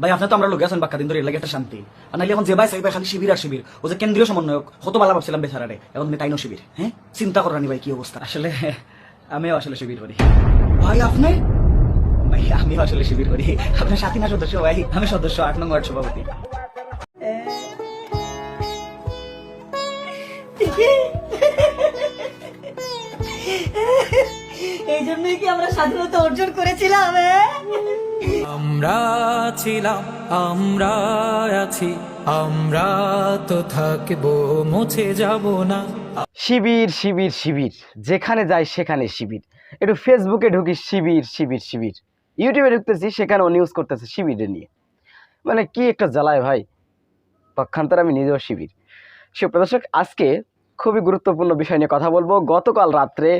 ভাই আপনি তো আমরা লোক আছেন বাক্কা দিন ধরে লাগে একটা শান্তি। আর নাইলে এখন যে ভাই সেই ভাই খালি শিবির আর শিবির। ও যে কেন্দ্রীয় সমন্বয়ক কত ভালো ভাবছিলাম বেচারারে। এখন তাইনো শিবির হ্যাঁ? চিন্তা করানি ভাই কি অবস্থা? আসলে আমিও আসলে শিবির করি। ভাই আপনি? ভাই আমিও আসলে শিবির করি। আপনার সাথী না সদস্য ভাই? আমি সদস্য আট নম্বর ওয়ার্ড সভাপতি। এই জন্যই কি আমরা স্বাধীনতা অর্জন করেছিলাম হ্যাঁ? আমরা ছিলাম, আমরা আছি, আমরা তো মুছে যাব না। শিবির শিবির শিবির, যেখানে যাই সেখানে শিবির। একটু ফেসবুকে ঢুকি, শিবির শিবির শিবির। ইউটিউবে ঢুকতেছি, সেখানেও নিউজ করতেছে শিবিরে নিয়ে। মানে কি একটা জ্বালায় ভাই। পক্ষান্তর আমি নিজেও শিবির। সুপ্রদর্শক আজকে খুবই গুরুত্বপূর্ণ বিষয় নিয়ে কথা বলব। গতকাল রাত্রে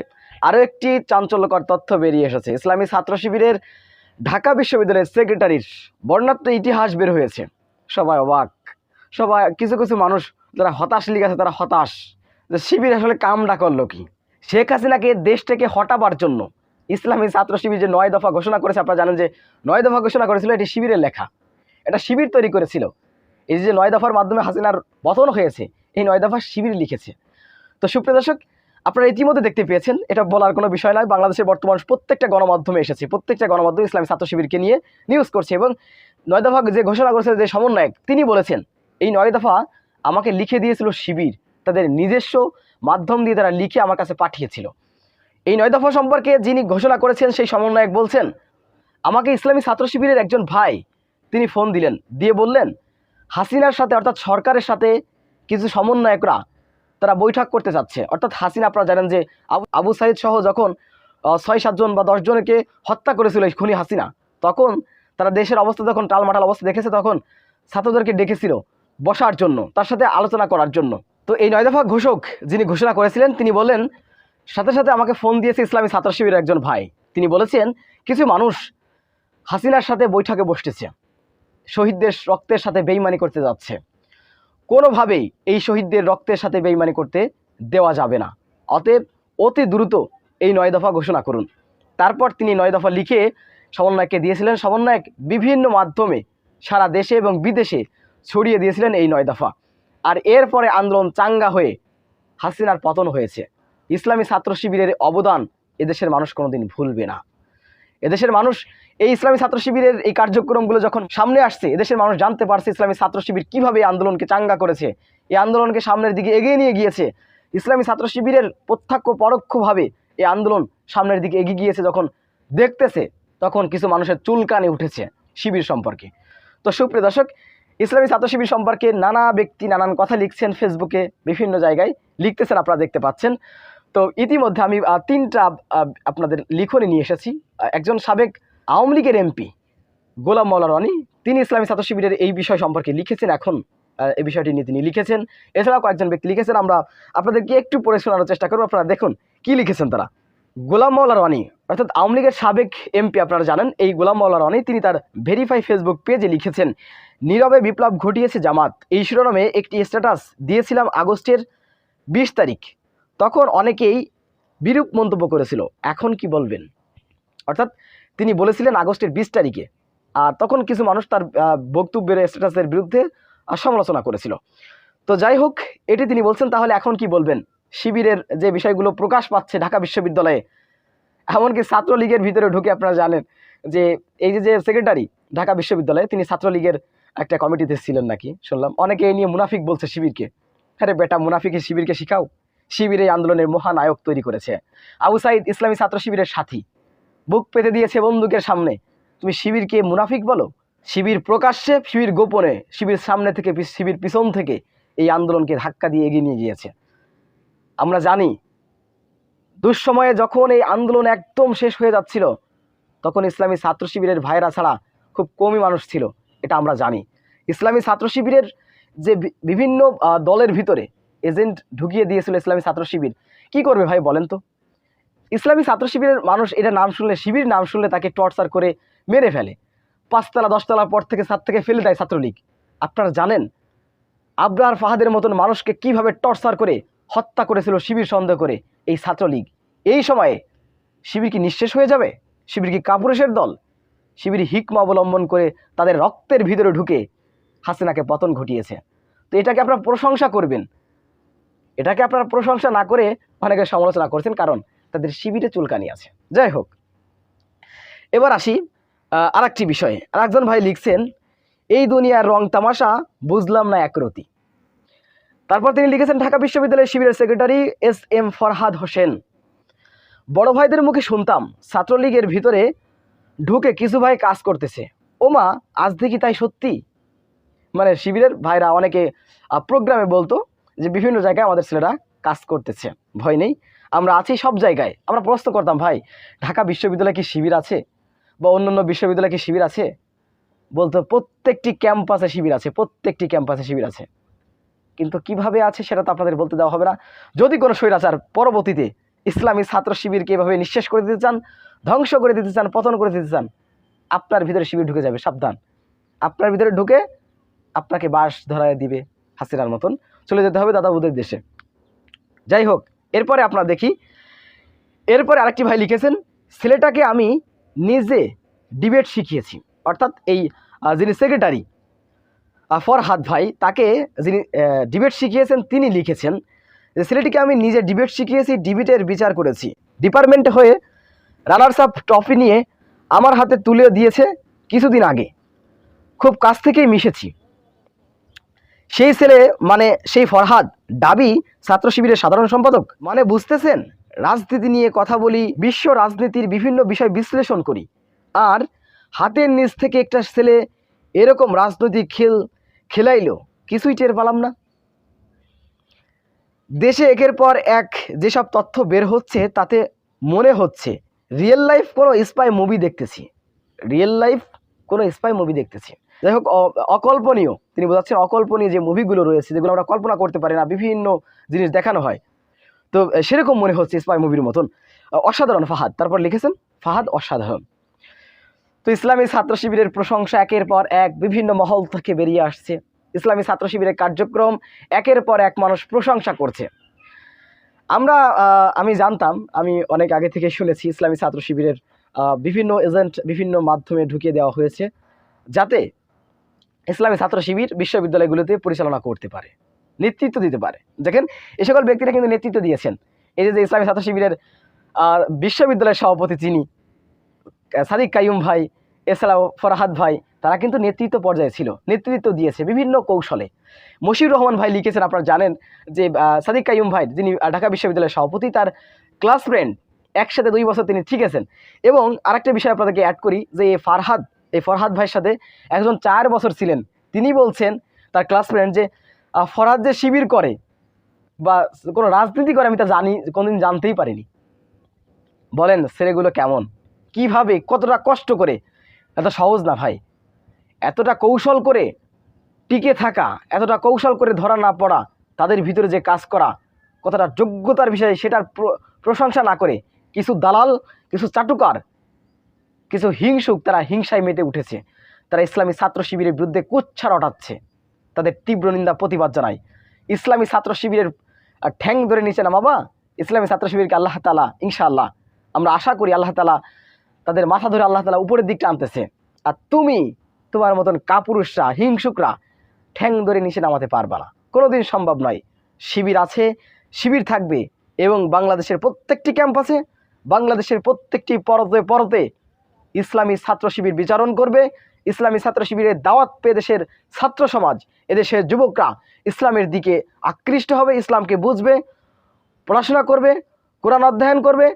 আরও একটি চাঞ্চল্যকর তথ্য বেরিয়ে এসেছে। ইসলামী ছাত্র শিবিরের ঢাকা বিশ্ববিদ্যালয়ের সেক্রেটারির বর্ণাঢ্য ইতিহাস বের হয়েছে। সবাই অবাক। সবাই, কিছু কিছু মানুষ যারা হতাশ লিখে আছে, তারা হতাশ যে শিবির আসলে কামডা করল কি? শেখ হাসিনাকে দেশ থেকে হটাবার জন্য ইসলামী ছাত্র শিবির যে নয় দফা ঘোষণা করেছে, আপনারা জানেন যে নয় দফা ঘোষণা করেছিল, এটি শিবিরের লেখা। এটা শিবির তৈরি করেছিল। এই যে নয় দফার মাধ্যমে হাসিনার পতন হয়েছে, এই নয় দফা শিবির লিখেছে। তো সুপ্রিয় দর্শক আপনারা ইতিমধ্যে দেখতে পেয়েছেন, এটা বলার কোনো বিষয় নয়, বাংলাদেশের বর্তমান প্রত্যেকটা গণমাধ্যমে এসেছে, প্রত্যেকটা গণমাধ্যম ইসলামী ছাত্র শিবিরকে নিয়ে নিউজ করছে এবং নয় দফা যে ঘোষণা করেছে যে সমন্বয়ক, তিনি বলেছেন, এই নয় দফা আমাকে লিখে দিয়েছিল শিবির, তাদের নিজস্ব মাধ্যম দিয়ে তারা লিখে আমার কাছে পাঠিয়েছিল। এই নয় দফা সম্পর্কে যিনি ঘোষণা করেছেন, সেই সমন্বয়ক বলছেন, আমাকে ইসলামী ছাত্র শিবিরের একজন ভাই, তিনি ফোন দিলেন, দিয়ে বললেন, হাসিনার সাথে অর্থাৎ সরকারের সাথে কিছু সমন্বয়করা তারা বৈঠক করতে যাচ্ছে। অর্থাৎ হাসিনা, আপনারা জানেন যে আবু সাইদ সহ যখন ছয় সাতজন বা দশজনকে হত্যা করেছিল খুনি হাসিনা, তখন তারা দেশের অবস্থা যখন টালমাটাল অবস্থা দেখেছে, তখন ছাত্রদেরকে ডেকেছিল বসার জন্য, তার সাথে আলোচনা করার জন্য। তো এই নয় দফা ঘোষক যিনি ঘোষণা করেছিলেন, তিনি বলেন সাথে সাথে আমাকে ফোন দিয়েছে ইসলামী ছাত্র শিবিরের একজন ভাই। তিনি বলেছেন, কিছু মানুষ হাসিনার সাথে বৈঠকে বসতেছে, শহীদদের রক্তের সাথে বেইমানি করতে যাচ্ছে। কোনোভাবেই এই শহীদদের রক্তের সাথে বেইমানি করতে দেওয়া যাবে না। অতএব অতি দ্রুত এই নয় দফা ঘোষণা করুন। তারপর তিনি নয় দফা লিখে সমন্বয়ককে দিয়েছিলেন। সমন্বয়ক বিভিন্ন মাধ্যমে সারা দেশে এবং বিদেশে ছড়িয়ে দিয়েছিলেন এই নয় দফা। আর এরপরে আন্দোলন চাঙ্গা হয়ে হাসিনার পতন হয়েছে। ইসলামী ছাত্র শিবিরের অবদান এদেশের মানুষ কোনোদিন ভুলবে না। এদেশের মানুষ এই ইসলামী ছাত্র শিবিরের এই কার্যক্রমগুলো যখন সামনে আসছে, এদেশের মানুষ জানতে পারছে ইসলামী ছাত্র শিবির কীভাবে আন্দোলনকে চাঙ্গা করেছে। এই আন্দোলনকে সামনের দিকে এগিয়ে নিয়ে গিয়েছে। ইসলামী ছাত্র শিবিরের প্রত্যক্ষ পরোক্ষভাবে এই আন্দোলন সামনের দিকে এগিয়ে গিয়েছে যখন দেখতেছে, তখন কিছু মানুষের চুলকানি উঠেছে শিবির সম্পর্কে। তো সুপ্রিয় দর্শক, ইসলামী ছাত্র শিবির সম্পর্কে নানা ব্যক্তি নানান কথা লিখছেন ফেসবুকে বিভিন্ন জায়গায় লিখতেছেন, আপনারা দেখতে পাচ্ছেন। তো ইতিমধ্যে আমি তিনটা আপনাদের লিখনে নিয়ে এসেছি। একজন সাবেক আওয়ামী লীগের এমপি, গোলাম মৌলা রনি, তিনি ইসলামী ছাত্র শিবিরের এই বিষয় সম্পর্কে লিখেছেন, এখন এই বিষয়টি নিয়ে তিনি লিখেছেন। এছাড়াও কয়েকজন ব্যক্তি লিখেছেন, আমরা আপনাদেরকে একটু পড়ে শোনানোর চেষ্টা করব। আপনারা দেখুন, কি লিখেছেন তারা? গোলাম মৌলা রনি, অর্থাৎ আওয়ামী লীগের সাবেক এমপি আপনারা জানেন, এই গোলাম মৌলা রনি, তিনি তার ভেরিফাই ফেসবুক পেজে লিখেছেন, নীরবে বিপ্লব ঘটিয়েছে জামাত। এই শিরোনামে একটি স্ট্যাটাস দিয়েছিলাম আগস্টের বিশ তারিখ। তখন অনেকেই বিরূপ মন্তব্য করেছিল। এখন কি বলবেন? অর্থাৎ তিনি বলেছিলেন আগস্টের বিশ তারিখে। আর তখন কিছু মানুষ তার বক্তব্যের স্ট্যাটাসের বিরুদ্ধে সমালোচনা করেছিল। তো যাই হোক, এটি তিনি বলছেন, তাহলে এখন কি বলবেন? শিবিরের যে বিষয়গুলো প্রকাশ পাচ্ছে ঢাকা বিশ্ববিদ্যালয়ে, এমনকি ছাত্রলীগের ভিতরে ঢুকে আপনারা জানেন যে, এই যে যে সেক্রেটারি ঢাকা বিশ্ববিদ্যালয়ে, তিনি ছাত্রলীগের একটা কমিটিতে ছিলেন নাকি? শুনলাম। অনেকে এই নিয়ে মুনাফিক বলছে শিবিরকে। আরে বেটা, মুনাফিকে শিবিরকে শিখাও। শিবির আন্দোলনের মহানায়ক তৈরি করেছে। আবু সাইদ ইসলামী ছাত্র শিবিরের সাথী। বুক পেতে দিয়েছে বন্দুকের সামনে। তুমি শিবিরকে মুনাফিক বলো? শিবির প্রকাশ্যে, শিবির গোপনে, শিবির সামনে থেকে শিবির পিছন থেকে এই আন্দোলনকে ধাক্কা দিয়ে এগিয়ে নিয়ে গিয়েছে। আমরা জানি, দুঃসময়ে যখন এই আন্দোলন একদম শেষ হয়ে যাচ্ছিল, তখন ইসলামী ছাত্র শিবিরের ভাইরা ছাড়া খুব কমই মানুষ ছিল, এটা আমরা জানি। ইসলামী ছাত্র শিবিরের যে বিভিন্ন দলের ভিতরে এজেন্ট ঢুকিয়ে দিয়েছিল ইসলামী ছাত্র শিবির। কি করবে ভাই বলেন তো? ইসলামী ছাত্র শিবিরের মানুষ এটা নাম শুনলে, শিবির নাম শুনলে তাকে টর্চার করে মেরে ফেলে। পাঁচতলা, দশতলা পর থেকে ছাদ থেকে ফেলে দেয় ছাত্রলীগ। আপনারা জানেন, আবরার ফাহাদের মতন মানুষকে কীভাবে টর্চার করে হত্যা করেছিল শিবির সন্দেহ করে এই ছাত্রলীগ? এই সময়ে শিবির কি নিঃশেষ হয়ে যাবে? শিবির কি কাপুরুষের দল? শিবির হিকমা অবলম্বন করে তাদের রক্তের ভিতরে ঢুকে হাসিনাকে পতন ঘটিয়েছে। তো এটাকে আপনারা প্রশংসা করবেন। এটাকে আপনারা প্রশংসা না করে অনেকে সমালোচনা করছেন, কারণ তাদের শিবিরে চুলকানি আছে। যাই হোক, এবার আসি আর আরেকটি বিষয়ে। আর একজন ভাই লিখছেন, এই দুনিয়ার রং তামাশা, বুঝলাম না একরতি তারপর তিনি লিখেছেন, ঢাকা বিশ্ববিদ্যালয়ের শিবিরের secretary S M Farhad Hossain. বড় ভাইদের মুখে শুনতাম, ছাত্রলীগের ভিতরে ঢুকে কিছু ভাই কাজ করতেছে। ওমা, আজ দেখি তাই সত্যি? মানে শিবিরের ভাইরা অনেকে প্রোগ্রামে বলতো যে বিভিন্ন জায়গায় আমাদের ছেলেরা কাজ করতেছে। ভয় নেই। আমরা আছি সব জায়গায়। আমরা প্রশ্ন করতাম, ভাই, ঢাকা বিশ্ববিদ্যালয় কি শিবির আছে? বা অন্যান্য বিশ্ববিদ্যালয় কি শিবির আছে? বলতো, প্রত্যেকটি ক্যাম্পাসে শিবির আছে, প্রত্যেকটি ক্যাম্পাসে শিবির আছে। কিন্তু কীভাবে আছে সেটা তো আপনাদের বলতে দেওয়া হবে না। যদি কোনো স্বৈরাচার পরবর্তীতে ইসলামী ছাত্র শিবিরকে এভাবে নিঃশেষ করে দিতে চান, ধ্বংস করে দিতে চান, পতন করে দিতে চান, আপনার ভিতরে শিবির ঢুকে যাবে, সাবধান। আপনার ভিতরে ঢুকে আপনাকে বাস ধরায় দিবে হাসিনার মতন। চলে যেতে হবে দাদা ওদের দেশে। যাই হোক, এরপরে আপনারা দেখি। এরপরে আরেকটি ভাই লিখেছেন, ছেলেটাকে আমি নিজে ডিবেট শিখিয়েছি। অর্থাৎ এই যিনি সেক্রেটারি ফরহাদ ভাই, তাকে যিনি ডিবেট শিখিয়েছেন, তিনি লিখেছেন যে, ছেলেটিকে আমি নিজে ডিবেট শিখিয়েছি ডিবেটের বিচার করেছি। ডিপার্টমেন্ট হয়ে রানার্স আপ ট্রফি নিয়ে আমার হাতে তুলে দিয়েছে কিছুদিন আগে। খুব কাছ থেকেই মিশেছি। সেই ছেলে মানে সেই ফরহাদ ডাবি ছাত্র শিবিরের সাধারণ সম্পাদক? মানে বুঝতেছেন? রাজনীতি নিয়ে কথা বলি, বিশ্ব রাজনীতির বিভিন্ন বিষয় বিশ্লেষণ করি। আর হাতের নিচ থেকে একটা ছেলে এরকম রাজনৈতিক খেল খেলাইলো, কিছুই টের পালাম না। দেশে একের পর এক যেসব তথ্য বের হচ্ছে, তাতে মনে হচ্ছে, রিয়েল লাইফ কোনো স্পাই মুভি দেখতেছি। রিয়েল লাইফ কোনো স্পাই মুভি দেখতেছি। যাই হোক অকল্পনীয়। তিনি বোঝাচ্ছেন অকল্পনীয় যে মুভিগুলো রয়েছে, যেগুলো আমরা কল্পনা করতে পারি না, বিভিন্ন জিনিস দেখানো হয়। তো সেরকম মনে হচ্ছে স্পাই মুভির মতন। অসাধারণ ফাহাদ। তারপর লিখেছেন, ফাহাদ অসাধারণ। তো ইসলামী ছাত্র শিবিরের প্রশংসা একের পর এক, বিভিন্ন মহল থেকে বেরিয়ে আসছে। ইসলামী ছাত্র শিবিরের কার্যক্রম একের পর এক মানুষ প্রশংসা করছে। আমরা আমি জানতাম, আমি অনেক আগে থেকে শুনেছি ইসলামী ছাত্র শিবিরের বিভিন্ন এজেন্ট বিভিন্ন মাধ্যমে ঢুকিয়ে দেওয়া হয়েছে, যাতে ইসলামী ছাত্র শিবির বিশ্ববিদ্যালয়গুলোতে পরিচালনা করতে পারে, নেতৃত্ব দিতে পারে। দেখেন, এ সকল ব্যক্তিরা কিন্তু নেতৃত্ব দিয়েছেন। এই যে ইসলামী ছাত্র শিবিরের বিশ্ববিদ্যালয়ের সভাপতি যিনি সাদিক কাইয়ুম ভাই, এছাড়াও ফরহাদ ভাই, তারা কিন্তু নেতৃত্ব পর্যায়ে ছিল। নেতৃত্ব দিয়েছে বিভিন্ন কৌশলে। মশিউর রহমান ভাই লিখেছেন, আপনারা জানেন যে সাদিক কাইম ভাই যিনি ঢাকা বিশ্ববিদ্যালয়ের সভাপতি, তার ক্লাস ফ্রেন্ড, একসাথে দুই বছর তিনি শিখেছেন এবং আরেকটা বিষয় আপনাদেরকে অ্যাড করি যে, ফারহাদ এই ফরহাদ ভাইয়ের সাথে একজন চার বছর ছিলেন। তিনি বলছেন তার ক্লাস ফ্রেন্ড যে ফরহাদ যে শিবির করে বা কোনো রাজনীতি করে, আমি তা জানি, কোনোদিন জানতেই পারিনি। বলেন, ছেলেগুলো কেমন? কীভাবে, কতটা কষ্ট করে? এত সহজ না ভাই। এতটা কৌশল করে টিকে থাকা, এতটা কৌশল করে ধরা না পড়া, তাদের ভিতরে যে কাজ করা, কতটা যোগ্যতার বিষয়ে সেটার প্র- প্রশংসা না করে, কিছু দালাল, কিছু চাটুকার কিছু হিংসুক তারা হিংসায় মেতে উঠেছে। তারা ইসলামী ছাত্র শিবিরের বিরুদ্ধে কুচ্ছা রটাচ্ছে তাদের তীব্র নিন্দা, প্রতিবাদ জানায় ইসলামী ছাত্র শিবিরের ঠ্যাং ধরে নিচে না বাবা ইসলামী ছাত্র শিবিরকে আল্লাহ তালা ইনশাআল্লাহ, আমরা আশা করি আল্লাহ তালা তাদের মাথা ধরে আল্লাহ তালা উপরের দিকটা আনতেছে। আর তুমি, তোমার মতন কাপুরুষরা, হিংসুকরা, ঠ্যাং ধরে নিচে নামাতে পারবা না। কোনোদিন সম্ভব নয়। শিবির আছে, শিবির থাকবে এবং বাংলাদেশের প্রত্যেকটি ক্যাম্পাসে, বাংলাদেশের প্রত্যেকটি পরতে পরতে ইসলামী ছাত্র শিবির বিচারণ করবে। ইসলামী ছাত্র শিবিরের দাওয়াত পেয়ে দেশের ছাত্র সমাজ, এদেশের যুবকরা ইসলামের দিকে আকৃষ্ট হবে, ইসলামকে বুঝবে, পড়াশোনা করবে, কোরআন অধ্যয়ন করবে।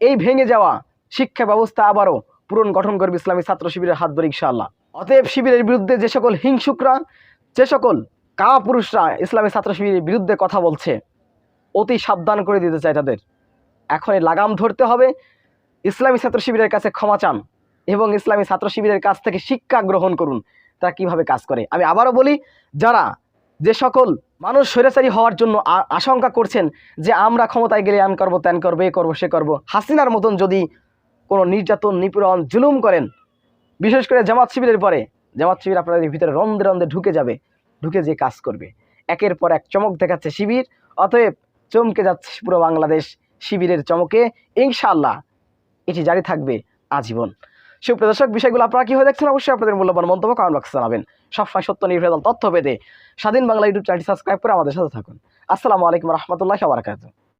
এই ভেঙে যাওয়া শিক্ষা ব্যবস্থা আবারও পূরণ গঠন করবে ইসলামী ছাত্র শিবিরের হাত ধরে ইনশাআল্লাহ। অতএব শিবিরের বিরুদ্ধে যে সকল হিংসুকরা, যে সকল কা পুরুষরা ইসলামী ছাত্র শিবিরের বিরুদ্ধে কথা বলছে, অতি সাবধান করে দিতে চাই তাদের। এখন লাগাম ধরতে হবে ইসলামী ছাত্র শিবিরের কাছে ক্ষমা চান এবং ইসলামী ছাত্র শিবিরের কাছ থেকে শিক্ষা গ্রহণ করুন। তারা কীভাবে কাজ করে? আমি আবারও বলি, যারা যে সকল মানুষ স্বৈরাচারী হওয়ার জন্য আশঙ্কা করছেন যে আমরা ক্ষমতায় গেলে আন করব ত্যান করব, এ করব, সে করব, হাসিনার মতন যদি কোনো নির্যাতন, নিপীড়ন, জুলুম করেন, বিশেষ করে জামাত শিবিরের পরে, জামাত শিবির আপনাদের ভিতরে রন্ধে রন্ধে ঢুকে যাবে, ঢুকে যে কাজ করবে। একের পর এক চমক দেখাচ্ছে শিবির, অতএব চমকে যাচ্ছে পুরো বাংলাদেশ শিবিরের চমকে। ইনশাআল্লাহ এটি জারি থাকবে আজীবন। সুপ্রিয় দর্শক, বিষয়গুলো আপনারা কি হয়ে দেখছেন অবশ্যই আপনাদের মূল্যবান মন্তব্য কমেন্ট বক্সে জানাবেন। সবসময় সত্য নির্ভেদল তথ্য পেতে স্বাধীন বাংলা ইউটিউব চ্যানেলটি সাবস্ক্রাইব করে আমাদের সাথে থাকুন। আসসালামু আলাইকুম রহমতুল্লাহ